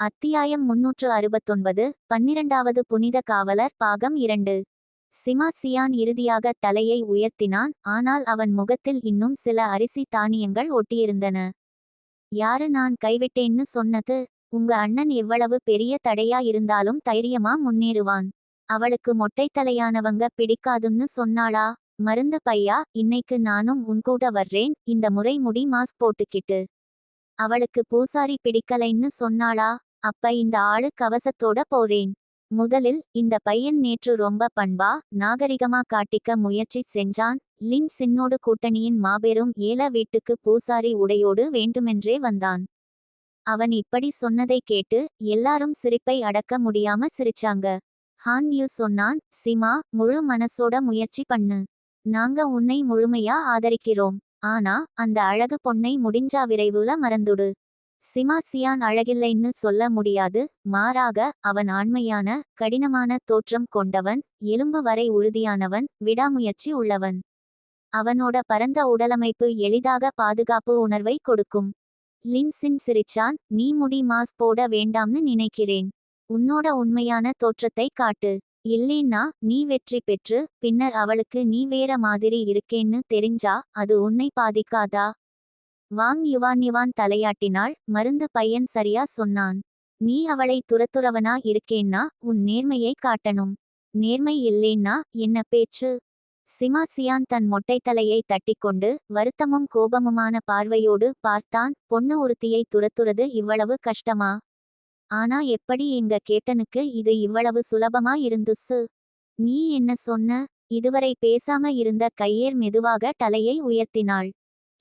அத்தியாயம் முன்னூற்று அறுபத்தொன்பது பன்னிரண்டாவது புனித காவலர் பாகம் இரண்டு. சிமா சியான் இறுதியாக தலையை உயர்த்தினான் ஆனால் அவன் முகத்தில் இன்னும் சில அரிசி தானியங்கள் ஒட்டியிருந்தன. யாரு நான் கைவிட்டேன்னு சொன்னது? உங்க அண்ணன் எவ்வளவு பெரிய தடையா இருந்தாலும் தைரியமா முன்னேறுவான். அவளுக்கு மொட்டை தலையானவங்க பிடிக்காதுன்னு சொன்னாளா? மருந்து பையா? இன்னைக்கு நானும் உன்கூட வர்றேன் இந்த முறை முடி மாஸ்க் போட்டுக்கிட்டு. அவளுக்கு பூசாரி பிடிக்கலைன்னு சொன்னாளா? அப்ப இந்த ஆளு கவசத்தோட போறேன். முதலில் இந்த பையன் நேற்று ரொம்ப பண்பா நாகரிகமா காட்டிக்க முயற்சி செஞ்சான். லின் சின்னோடு கூட்டணியின் மாபெரும் ஏல வீட்டுக்கு பூசாரி உடையோடு வேண்டுமென்றே வந்தான். அவன் இப்படி சொன்னதை கேட்டு எல்லாரும் சிரிப்பை அடக்க முடியாம சிரிச்சாங்க. ஹான் யூ சொன்னான் சிமா முழு மனசோட முயற்சி பண்ணு. நாங்க உன்னை முழுமையா ஆதரிக்கிறோம். ஆனா அந்த அழகு பொண்ணை முடிஞ்சா விரைவுல மறந்துடு. சிமா சியான் அழகில்லைன்னு சொல்ல முடியாது. மாறாக அவன் ஆண்மையான கடினமான தோற்றம் கொண்டவன் எலும்பு வரை உறுதியானவன் விடாமுயற்சி உள்ளவன். அவனோட பரந்த உடலமைப்பு எளிதாக பாதுகாப்பு உணர்வை கொடுக்கும். லின்சின் சிரிச்சான் நீ முடி மாஸ் போட வேண்டாம்னு நினைக்கிறேன். உன்னோட உண்மையான தோற்றத்தை காட்டு. இல்லேன்னா நீ வெற்றி பெற்று பின்னர் அவளுக்கு நீ வேற மாதிரி இருக்கேன்னு தெரிஞ்சா அது உன்னை பாதிக்காதா? வாங் யுவான் யுவான் தலையாட்டினாள். மருந்து பையன் சரியா சொன்னான். நீ அவளை துரத்துறவனா இருக்கேன்னா உன் நேர்மையை காட்டணும். நேர்மை இல்லேன்னா என்ன பேச்சு சிமா சியான் தன் மொட்டைத்தலையை தட்டிக்கொண்டு வருத்தமும் கோபமுமான பார்வையோடு பார்த்தான். பொண்ணு ஒருத்தியை துரத்துறது இவ்வளவு கஷ்டமா? ஆனா எப்படி எங்க கேட்டனுக்கு இது இவ்வளவு சுலபமா இருந்துசு? நீ என்ன சொன்ன இதுவரை பேசாம இருந்த கையேர் மெதுவாக தலையை உயர்த்தினாள்.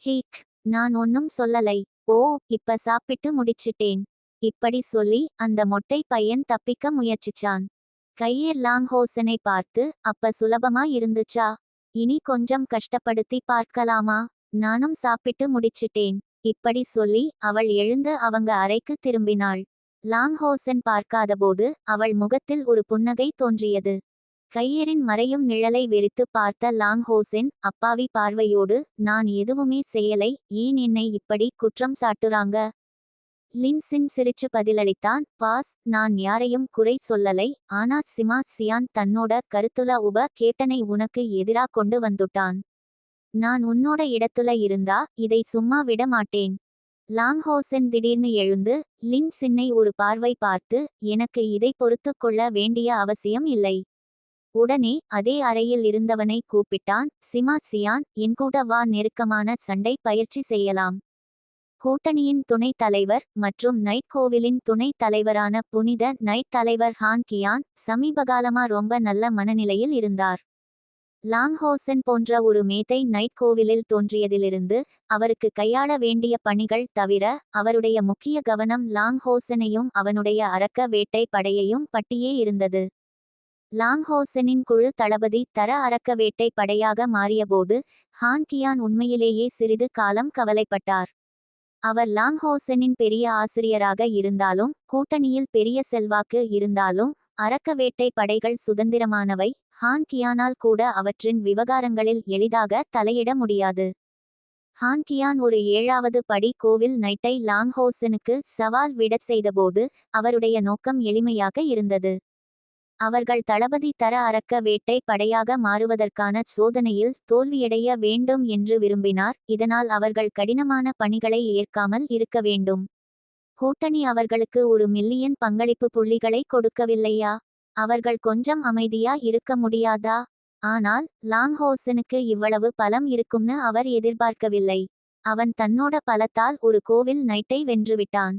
ஹீக்! நான் ஒன்னும் சொல்லலை. ஓ இப்ப சாப்பிட்டு முடிச்சிட்டேன். இப்படி சொல்லி அந்த மொட்டை பையன் தப்பிக்க முயற்சிச்சான். கையர் லாங் ஹோசனை பார்த்து அப்ப சுலபமா இருந்துச்சா? இனி கொஞ்சம் கஷ்டப்படுத்தி பார்க்கலாமா? நானும் சாப்பிட்டு முடிச்சிட்டேன். இப்படி சொல்லி அவள் எழுந்து அவங்க அறைக்கு திரும்பினாள். லாங்ஹோசன் பார்க்காதபோது அவள் முகத்தில் ஒரு புன்னகை தோன்றியது. கையரின் மறையும் நிழலை வெறித்து பார்த்த லாங் ஹோசென் அப்பாவி பார்வையோடு நான் எதுவுமே செய்யலை ஏன் என்னை இப்படி குற்றம் சாட்டுறாங்க லின்சின் சிரிச்சு பதிலளித்தான் பாஸ் நான் யாரையும் குறை சொல்லலை ஆனா சிமா சியான் தன்னோட கருத்துல உப கேட்டனை உனக்கு எதிரா கொண்டு வந்துட்டான். நான் உன்னோட இடத்துல இருந்தா இதை சும்மா விட மாட்டேன் லாங்ஹோசன் திடீர்னு எழுந்து லின் சின்னை ஒரு பார்வை பார்த்து எனக்கு இதை பொறுத்து கொள்ள வேண்டிய அவசியம் இல்லை. உடனே அதே அறையில் இருந்தவனை கூப்பிட்டான். சிமா சியான் என்கூட வா நெருக்கமான சண்டை பயிற்சி செய்யலாம். கூட்டணியின் துணைத் தலைவர் மற்றும் நைட் கோவிலின் துணைத் தலைவரான புனித நைட் தலைவர் ஹான் கியான் சமீபகாலமா ரொம்ப நல்ல மனநிலையில் இருந்தார். லாங்ஹோசன் போன்ற ஒரு மேதை நைட் கோவிலில் தோன்றியதிலிருந்து அவருக்கு கையாள வேண்டிய பணிகள் தவிர அவருடைய முக்கிய கவனம் லாங்ஹோசனையும் அவனுடைய அரக்க வேட்டை படையையும் பட்டியே இருந்தது. லாங்ஹோசனின் குழு தளபதி தர அரக்கவேட்டை படையாக மாறியபோது ஹான் கியான் உண்மையிலேயே சிறிது காலம் கவலைப்பட்டார். அவர் லாங்ஹோசனின் பெரிய ஆசிரியராக இருந்தாலும் கூட்டணியில் பெரிய செல்வாக்கு இருந்தாலும் அரக்கவேட்டை படைகள் சுதந்திரமானவை ஹான் கியானால் கூட அவற்றின் விவகாரங்களில் எளிதாக தலையிட முடியாது. ஹான் கியான் ஒரு ஏழாவது படி கோவில் நைட்டை லாங்ஹோசனுக்கு சவால் விடச் செய்தபோது அவருடைய நோக்கம் எளிமையாக இருந்தது. அவர்கள் தளபதி தர அரக்க வேட்டை படையாக மாறுவதற்கான சோதனையில் தோல்வியடைய வேண்டும் என்று விரும்பினார். இதனால் அவர்கள் கடினமான பணிகளை ஏற்காமல் இருக்க வேண்டும். கூட்டணி அவர்களுக்கு ஒரு மில்லியன் பங்களிப்பு புள்ளிகளை கொடுக்கவில்லையா? அவர்கள் கொஞ்சம் அமைதியா இருக்க முடியாதா? ஆனால் லாங்ஹோசனுக்கு இவ்வளவு பலம் இருக்கும்னு அவர் எதிர்பார்க்கவில்லை. அவன் தன்னோட பலத்தால் ஒரு கோவில் நைட்டை வென்றுவிட்டான்.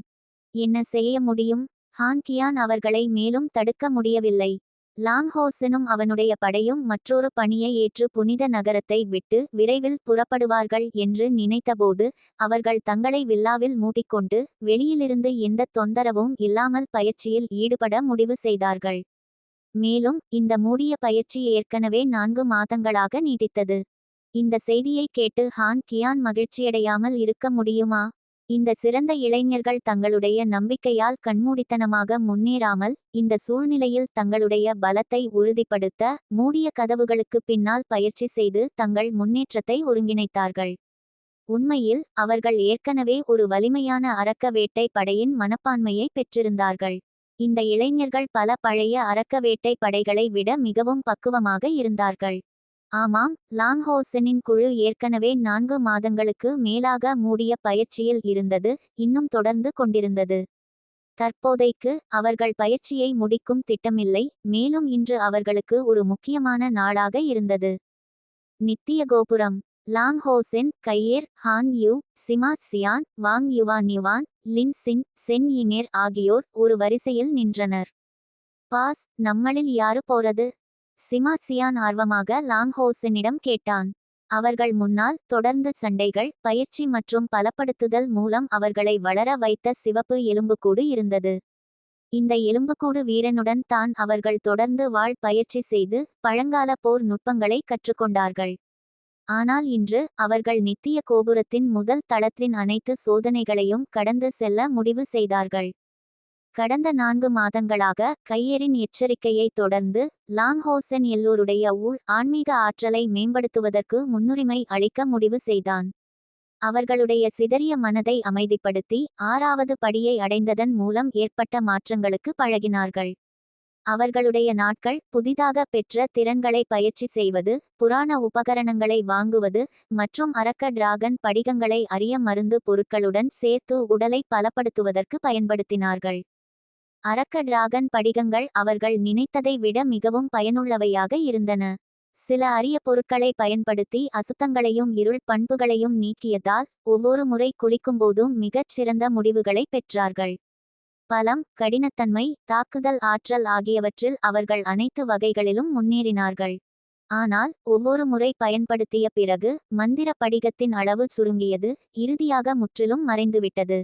என்ன செய்ய முடியும்? ஹான் கியான் அவர்களை மேலும் தடுக்க முடியவில்லை. லாங்ஹோசனும் அவனுடைய படையும் மற்றொரு பணியை ஏற்று புனித நகரத்தை விட்டு விரைவில் புறப்படுவார்கள் என்று நினைத்தபோது அவர்கள் தங்களை வில்லாவில் மூட்டிக்கொண்டு வெளியிலிருந்து எந்த தொந்தரவும் இல்லாமல் பயிற்சியில் ஈடுபட முடிவு செய்தார்கள். மேலும் இந்த மூடிய பயிற்சி ஏற்கனவே நான்கு மாதங்களாக நீடித்தது. இந்த செய்தியை கேட்டு ஹான் கியான் மகிழ்ச்சியடையாமல் இருக்க முடியுமா? இந்த சிறந்த இளைஞர்கள் தங்களுடைய நம்பிக்கையால் கண்மூடித்தனமாக முன்னேறாமல் இந்த சூழ்நிலையில் தங்களுடைய பலத்தை உறுதிப்படுத்த மூடிய கதவுகளுக்கு பின்னால் பயிற்சி செய்து தங்கள் முன்னேற்றத்தை ஒருங்கிணைத்தார்கள். உண்மையில் அவர்கள் ஏற்கனவே ஒரு வலிமையான அரக்க வேட்டை படையின் மனப்பான்மையை பெற்றிருந்தார்கள். இந்த இளைஞர்கள் பல பழைய அரக்க வேட்டை படைகளை விட மிகவும் பக்குவமாக இருந்தார்கள். ஆமாம் லாங்ஹோசனின் குழு ஏற்கனவே நான்கு மாதங்களுக்கு மேலாக மூடிய பயிற்சியில் இருந்தது இன்னும் தொடர்ந்து கொண்டிருந்தது. தற்போதைக்கு அவர்கள் பயிற்சியை முடிக்கும் திட்டமில்லை மேலும் இன்று அவர்களுக்கு ஒரு முக்கியமான நாளாக இருந்தது. நித்திய கோபுரம் லாங் ஹோசென் கையேர் Han Yu Sima Qian Wang Yuan Yuan Lin Xin Chen இனேர் ஆகியோர் ஒரு வரிசையில் நின்றனர். பாஸ் நம்மளில் யாரு போறது? சிமா சியான் ஆர்வமாக லாங்ஹோசனிடம் கேட்டான். அவர்கள் முன்னால் தொடர்ந்து சண்டைகள் பயிற்சி மற்றும் பலப்படுத்துதல் மூலம் அவர்களை வளர வைத்த சிவப்பு எலும்புக்கூடு இருந்தது. இந்த எலும்புக்கூடு வீரனுடன் தான் அவர்கள் தொடர்ந்து வாழ் பயிற்சி செய்து பழங்கால போர் நுட்பங்களை கற்றுக்கொண்டார்கள். ஆனால் இன்று அவர்கள் நித்திய கோபுரத்தின் முதல் தளத்தின் அனைத்து சோதனைகளையும் கடந்து செல்ல முடிவு செய்தார்கள். கடந்த நான்கு மாதங்களாக கையரின் எச்சரிக்கையை தொடர்ந்து லாங்ஹோசன் எல்லோருடைய ஊழ் ஆன்மீக ஆற்றலை மேம்படுத்துவதற்கு முன்னுரிமை அளிக்க முடிவு செய்தான். அவர்களுடைய சிதறிய மனதை அமைதிப்படுத்தி ஆறாவது படியை அடைந்ததன் மூலம் ஏற்பட்ட மாற்றங்களுக்கு பழகினார்கள். அவர்களுடைய நாட்கள் புதிதாக பெற்ற திறன்களை பயிற்சி செய்வது புராண உபகரணங்களை வாங்குவது மற்றும் அரக்க டிராகன் படிகங்களை அறிய மருந்து பொருட்களுடன் சேர்த்து உடலை பலப்படுத்துவதற்கு பயன்படுத்தினார்கள். அரக்க டிராகன் படிகங்கள் அவர்கள் நினைத்ததை விட மிகவும் பயனுள்ளவையாக இருந்தன. சில அரிய பொருட்களை பயன்படுத்தி அசுத்தங்களையும் இருள் பண்புகளையும் நீக்கியதால் ஒவ்வொரு முறை குளிக்கும்போதும் மிகச் சிறந்த முடிவுகளை பெற்றார்கள். பலம் கடினத்தன்மை தாக்குதல் ஆற்றல் ஆகியவற்றில் அவர்கள் அனைத்து வகைகளிலும் முன்னேறினார்கள். ஆனால் ஒவ்வொரு முறை பயன்படுத்திய பிறகு மந்திர படிகத்தின் அளவு சுருங்கியது இறுதியாக முற்றிலும் மறைந்துவிட்டது.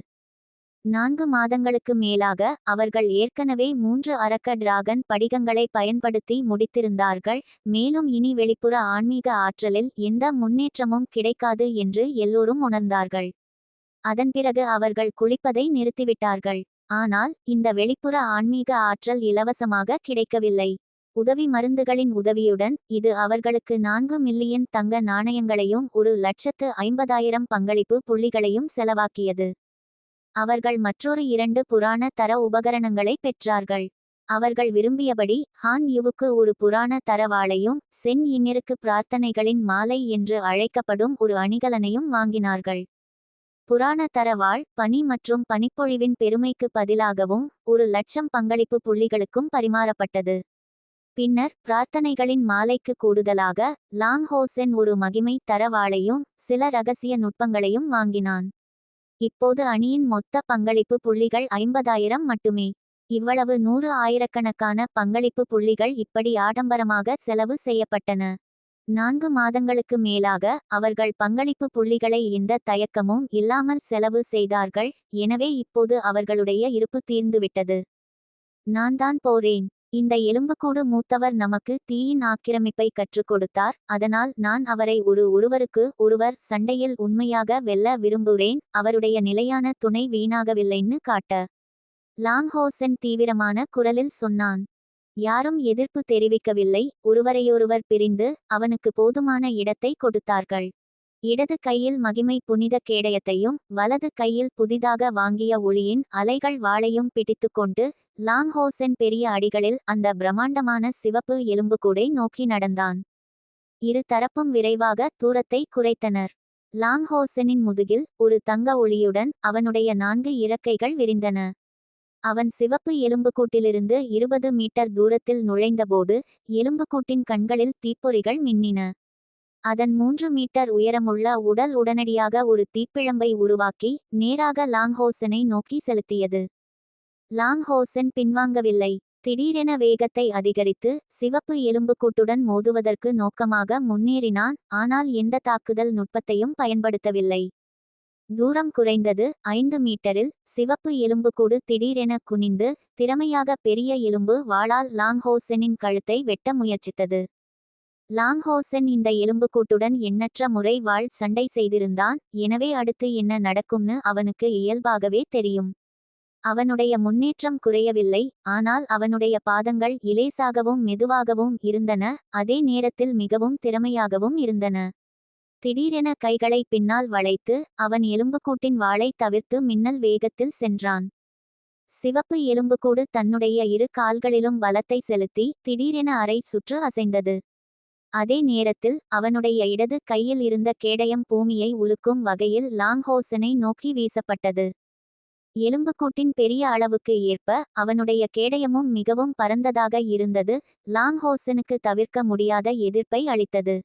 நான்கு மாதங்களுக்கு மேலாக அவர்கள் ஏற்கனவே மூன்று அரக்க டிராகன் படிகங்களை பயன்படுத்தி முடித்திருந்தார்கள் மேலும் இனி வெளிப்புற ஆன்மீக ஆற்றலில் எந்த முன்னேற்றமும் கிடைக்காது என்று எல்லோரும் உணர்ந்தார்கள். அதன் பிறகு அவர்கள் குளிப்பதை நிறுத்திவிட்டார்கள். ஆனால் இந்த வெளிப்புற ஆன்மீக ஆற்றல் இலவசமாக கிடைக்கவில்லை. உதவி மருந்துகளின் உதவியுடன் இது அவர்களுக்கு நான்கு மில்லியன் தங்க நாணயங்களையும் ஒரு லட்சத்து ஐம்பதாயிரம் பங்களிப்பு புள்ளிகளையும் செலவாக்கியது. அவர்கள் மற்றொரு இரண்டு புராண தர உபகரணங்களை பெற்றார்கள். அவர்கள் விரும்பியபடி ஹான் யுவுக்கு ஒரு புராண தரவாளையும் சென் இன்னிருக்கு பிரார்த்தனைகளின் மாலை என்று அழைக்கப்படும் ஒரு அணிகலனையும் வாங்கினார்கள். புராண தரவாள் பனி மற்றும் பனிப்பொழிவின் பெருமைக்கு பதிலாகவும் ஒரு லட்சம் பங்களிப்பு புள்ளிகளுக்கும் பரிமாறப்பட்டது. பின்னர் பிரார்த்தனைகளின் மாலைக்கு கூடுதலாக லாங் ஹோசென் ஒரு மகிமை தரவாளையும் சில ரகசிய நுட்பங்களையும் வாங்கினான். இப்போது அணியின் மொத்த பங்களிப்பு புள்ளிகள் ஐம்பதாயிரம் மட்டுமே. இவ்வளவு நூறு ஆயிரக்கணக்கான பங்களிப்பு புள்ளிகள் இப்படி ஆடம்பரமாக செலவு செய்யப்பட்டன. நான்கு மாதங்களுக்கு மேலாக அவர்கள் பங்களிப்பு புள்ளிகளை இந்த தயக்கமும் இல்லாமல் செலவு செய்தார்கள் எனவே இப்போது அவர்களுடைய இருப்பு தீர்ந்துவிட்டது. நான் தான் போறேன். இந்த எலும்புக்கூடு மூத்தவர் நமக்கு தீயின் ஆக்கிரமிப்பை கற்றுக் கொடுத்தார். அதனால் நான் அவரை ஒரு ஒருவருக்கு ஒருவர் சண்டையில் உண்மையாக வெல்ல விரும்புகிறேன். அவருடைய நிலையான துணை வீணாகவில்லைன்னு காட்ட. லாங்ஹோசன் தீவிரமான குரலில் சொன்னான். யாரும் எதிர்ப்பு தெரிவிக்கவில்லை. ஒருவரையொருவர் பிரிந்து அவனுக்கு போதுமான இடத்தை கொடுத்தார்கள். இடது கையில் மகிமை புனித கேடயத்தையும் வலது கையில் புதிதாக வாங்கிய ஒளியின் அலைகள் வாளையும் பிடித்துக்கொண்டு லாங்ஹோசென் பெரிய அடிகளில் அந்த பிரம்மாண்டமான சிவப்பு எலும்புக்கூடை நோக்கி நடந்தான். இரு தரப்பும் விரைவாக தூரத்தை குறைத்தனர். லாங்ஹோசனின் முதுகில் ஒரு தங்க ஒளியுடன் அவனுடைய நான்கு இறக்கைகள் விரிந்தன. அவன் சிவப்பு எலும்புக்கூட்டிலிருந்து இருபது மீட்டர் தூரத்தில் நுழைந்தபோது எலும்புக்கூட்டின் கண்களில் தீப்பொறிகள் மின்னின. அதன் மூன்று மீட்டர் உயரமுள்ள உடல் உடனடியாக ஒரு தீப்பிழம்பை உருவாக்கி நேராக லாங்ஹோசனை நோக்கி செலுத்தியது. லாங்ஹோசன் பின்வாங்கவில்லை. திடீரென வேகத்தை அதிகரித்து சிவப்பு எலும்புக்கூட்டுடன் மோதுவதற்கு நோக்கமாக முன்னேறினான் ஆனால் எந்த தாக்குதல் நுட்பத்தையும் பயன்படுத்தவில்லை. தூரம் குறைந்தது ஐந்து மீட்டரில் சிவப்பு எலும்புக்கூடு திடீரென குனிந்து திறமையாக பெரிய எலும்பு வாளால் லாங்ஹோசனின் கழுத்தை வெட்ட முயற்சித்தது. லாங்ஹோசன் இந்த எலும்புக்கூட்டுடன் எண்ணற்ற முறை வாழ் சண்டை செய்திருந்தான். எனவே அடுத்து என்ன நடக்கும்னு அவனுக்கு இயல்பாகவே தெரியும். அவனுடைய முன்னேற்றம் குறையவில்லை ஆனால் அவனுடைய பாதங்கள் இலேசாகவும் மெதுவாகவும் இருந்தன அதே நேரத்தில் மிகவும் திறமையாகவும் இருந்தன. திடீரென கைகளை பின்னால் வளைத்து அவன் எலும்புக்கூட்டின் வாளை தவிர்த்து மின்னல் வேகத்தில் சென்றான். சிவப்பு எலும்புக்கூடு தன்னுடைய இரு கால்களிலும் பலத்தை செலுத்தி திடீரென அரை சுற்று அசைந்தது. அதே நேரத்தில் அவனுடைய இடது கையில் இருந்த கேடயம் பூமியை உலுக்கும் வகையில் லாங்ஹோசனை நோக்கி வீசப்பட்டது. எலும்புக்கூட்டின் பெரிய அளவுக்கு ஏற்ப அவனுடைய கேடயமும் மிகவும் பரந்ததாக இருந்தது லாங்ஹோசனுக்கு தவிர்க்க முடியாத எதிர்ப்பை அளித்தது.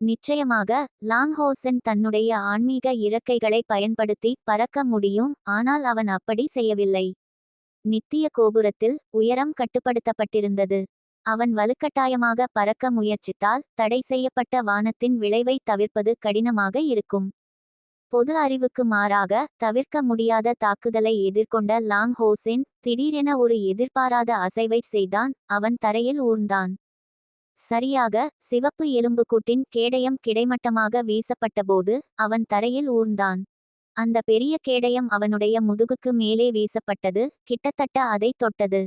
நிச்சயமாக லாங்ஹோசன் தன்னுடைய ஆன்மீக இறக்கைகளை பயன்படுத்தி பறக்க முடியும் ஆனால் அவன் அப்படி செய்யவில்லை. நித்திய கோபுரத்தில் உயரம் கட்டுப்படுத்தப்பட்டிருந்தது. அவன் வலுக்கட்டாயமாக பறக்க முயற்சித்தால் தடை செய்யப்பட்ட வானத்தின் விளைவை தவிர்ப்பது கடினமாக இருக்கும். பொது அறிவுக்கு மாறாக தவிர்க்க முடியாத தாக்குதலை எதிர்கொண்ட லாங் ஹோசென் திடீரென ஒரு எதிர்பாராத அசைவை செய்தான் அவன் தரையில் ஊர்ந்தான். சரியாக சிவப்பு எலும்புக்கூட்டின் கேடயம் கிடைமட்டமாக வீசப்பட்டபோது அவன் தரையில் ஊர்ந்தான். அந்த பெரிய கேடயம் அவனுடைய முதுகுக்கு மேலே வீசப்பட்டது கிட்டத்தட்ட அதை தொட்டது.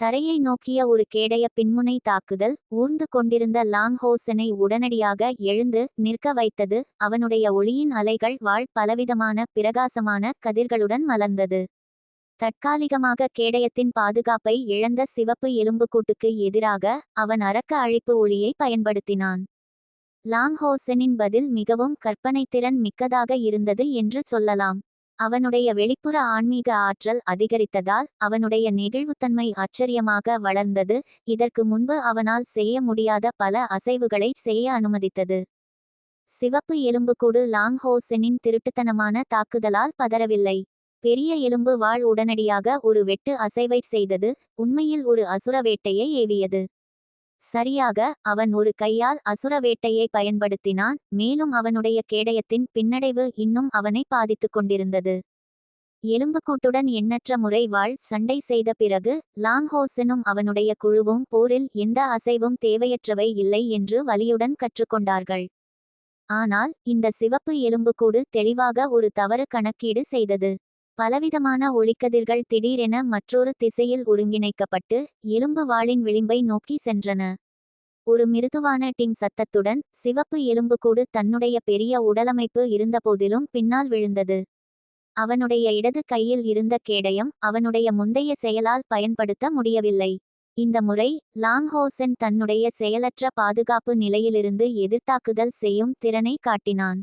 தரையை நோக்கிய ஒரு கேடய பின்முனை தாக்குதல் ஊர்ந்து கொண்டிருந்த லாங் ஹோசனை உடனடியாக எழுந்து நிற்க வைத்தது. அவனுடைய ஒளியின் அலைகள் வாழ் பலவிதமான பிரகாசமான கதிர்களுடன் மலர்ந்தது. தற்காலிகமாக கேடயத்தின் பாதுகாப்பை இழந்த சிவப்பு எலும்புக்கூட்டுக்கு எதிராக அவன் அரக்க அழிப்பு ஒளியை பயன்படுத்தினான். லாங்ஹோசனின் பதில் மிகவும் கற்பனைத்திறன் மிக்கதாக இருந்தது என்று சொல்லலாம். அவனுடைய வெளிப்புற ஆன்மீக ஆற்றல் அதிகரித்ததால் அவனுடைய நெகிழ்வுத்தன்மை ஆச்சரியமாக வளர்ந்தது. இதற்கு முன்பு அவனால் செய்ய முடியாத பல அசைவுகளை செய்ய அனுமதித்தது. சிவப்பு எலும்புக்கூடு லாங்ஹோசனின் திருட்டுத்தனமான தாக்குதலால் பதறவில்லை. பெரிய எலும்பு வாழ் உடனடியாக ஒரு வெட்டு அசைவை செய்தது. உண்மையில் ஒரு அசுர வேட்டையை ஏவியது. சரியாக அவன் ஒரு கையால் அசுர வேட்டையை பயன்படுத்தினான் மேலும் அவனுடைய கேடயத்தின் பின்னடைவு இன்னும் அவனை பாதித்துக் கொண்டிருந்தது. எலும்புக்கூட்டுடன் எண்ணற்ற முறை வாழ் சண்டை செய்த பிறகு லாங்ஹோசனும் அவனுடைய குழுவும் போரில் எந்த அசைவும் தேவையற்றவை இல்லை என்று வலியுடன் கற்றுக்கொண்டார்கள். ஆனால் இந்த சிவப்பு எலும்புக்கூடு தெளிவாக ஒரு தவறு கணக்கீடு செய்தது. பலவிதமான ஒளிக்கதிர்கள் திடீரென மற்றொரு திசையில் ஒருங்கிணைக்கப்பட்டு எலும்பு வாளின் விளிம்பை நோக்கி சென்றன. ஒரு மிருதுவான டிங் சத்தத்துடன் சிவப்பு எலும்புக்கூடு தன்னுடைய பெரிய உடலமைப்பு இருந்தபோதிலும் பின்னால் விழுந்தது. அவனுடைய இடது கையில் இருந்த கேடயம் அவனுடைய முந்தைய செயலால் பயன்படுத்த முடியவில்லை. இந்த முறை லாங்ஹோசன் தன்னுடைய செயலற்ற பாதுகாப்பு நிலையிலிருந்து எதிர்த்தாக்குதல் செய்யும் திறனை காட்டினான்.